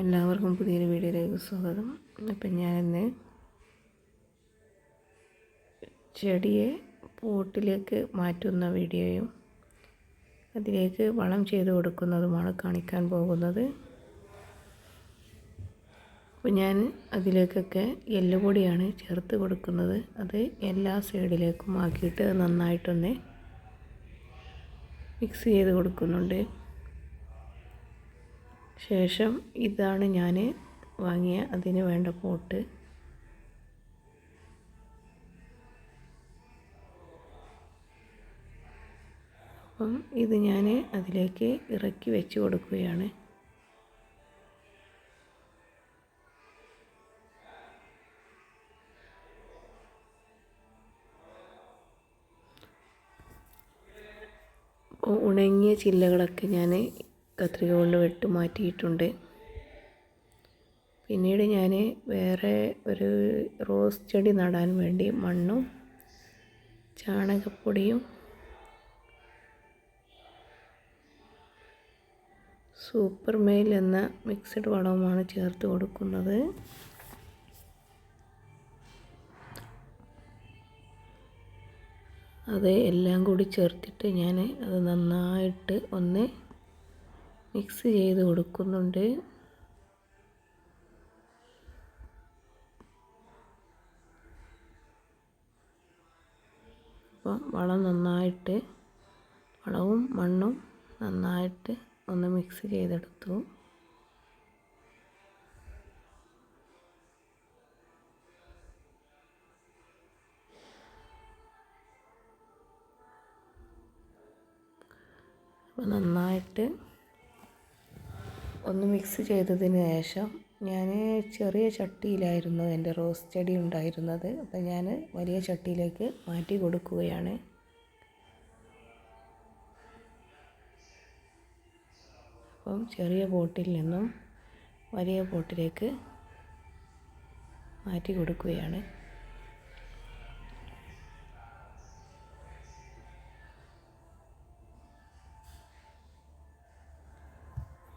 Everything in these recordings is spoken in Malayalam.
എല്ലാവർക്കും പുതിയൊരു വീഡിയോയിലേക്ക് സ്വാഗതം. ഇപ്പം ഞാനിന്ന് ചെടിയെ പോട്ടിലേക്ക് മാറ്റുന്ന വീഡിയോയും അതിലേക്ക് വളം ചെയ്ത് കൊടുക്കുന്നതുമാണ് കാണിക്കാൻ പോകുന്നത്. അപ്പോൾ ഞാൻ അതിലേക്കൊക്കെ എല്ലുപൊടിയാണ് ചേർത്ത് കൊടുക്കുന്നത്. അത് എല്ലാ സൈഡിലേക്കും ആക്കിയിട്ട് നന്നായിട്ടൊന്ന് മിക്സ് ചെയ്ത് കൊടുക്കുന്നുണ്ട്. ശേഷം ഇതാണ് ഞാൻ വാങ്ങിയ അതിന് വേണ്ട പോട്ട് അപ്പം ഇത് ഞാൻ അതിലേക്ക് ഇറക്കി വെച്ച് കൊടുക്കുകയാണ്. ഉണങ്ങിയ ചില്ലകളൊക്കെ ഞാൻ കത്രിക കൊണ്ട് വെട്ട് മാറ്റിയിട്ടുണ്ട്. പിന്നീട് ഞാൻ വേറെ ഒരു റോസ് ചെടി നടാൻ വേണ്ടി മണ്ണും ചാണകപ്പൊടിയും സൂപ്പർ മെയിൽ എന്ന മിക്സഡ് വളവുമാണ് ചേർത്ത് കൊടുക്കുന്നത്. അത് എല്ലാം കൂടി ചേർത്തിട്ട് ഞാൻ അത് നന്നായിട്ട് ഒന്ന് മിക്സ് ചെയ്ത് കൊടുക്കുന്നുണ്ട്. അപ്പം വളം നന്നായിട്ട് വളവും മണ്ണും നന്നായിട്ട് ഒന്ന് മിക്സ് ചെയ്തെടുത്തു. അപ്പോൾ നന്നായിട്ട് ഒന്ന് മിക്സ് ചെയ്തതിന് ശേഷം ഞാൻ ചെറിയ ചട്ടിയിലായിരുന്നു എന്റെ റോസ് ചെടി ഉണ്ടായിരുന്നത്. അപ്പം ഞാൻ വലിയ ചട്ടിയിലേക്ക് മാറ്റി കൊടുക്കുകയാണ്. അപ്പം ചെറിയ പോട്ടിൽ നിന്നും വലിയ പോട്ടിലേക്ക് മാറ്റി കൊടുക്കുകയാണ്.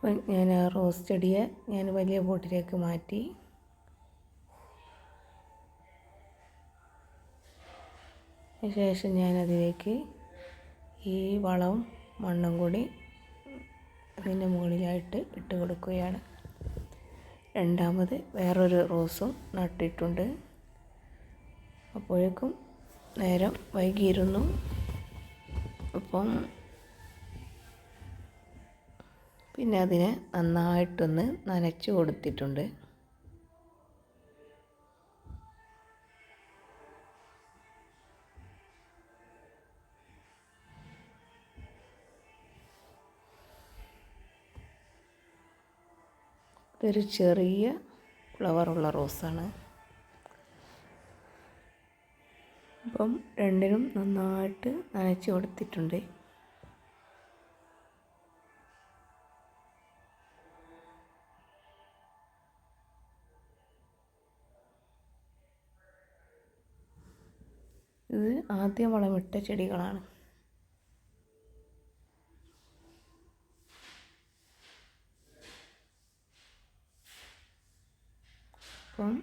ഞാൻ ആ റോസ് ചെടിയെ ഞാൻ വലിയ പോട്ടിലേക്ക് മാറ്റി. ശേഷം ഞാൻ അതിലേക്ക് ഈ വളവും മണ്ണും കൂടി അതിന്റെ മുകളിലായിട്ട് ഇട്ട് കൊടുക്കുകയാണ്. രണ്ടാമത് വേറൊരു റോസും നട്ടിട്ടുണ്ട്. അപ്പോഴേക്കും നേരം വൈകിയിരുന്നു. അപ്പം പിന്നെ അതിനെ നന്നായിട്ടൊന്ന് നനച്ച് കൊടുത്തിട്ടുണ്ട്. ഇതൊരു ചെറിയ ഫ്ലവറുള്ള റോസാണ്. അപ്പം രണ്ടിനും നന്നായിട്ട് നനച്ച് കൊടുത്തിട്ടുണ്ട്. ഇത് ആദ്യം വളമിട്ട ചെടികളാണ്. അപ്പം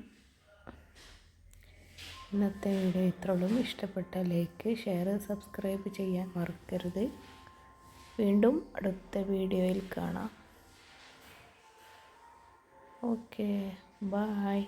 ഇന്നത്തെ വീഡിയോ ഇത്രയുള്ളൂ ഇഷ്ടപ്പെട്ട ലൈക്ക് ഷെയർ സബ്സ്ക്രൈബ് ചെയ്യാൻ മറക്കരുത്. വീണ്ടും അടുത്ത വീഡിയോയിൽ കാണാം. Okay bye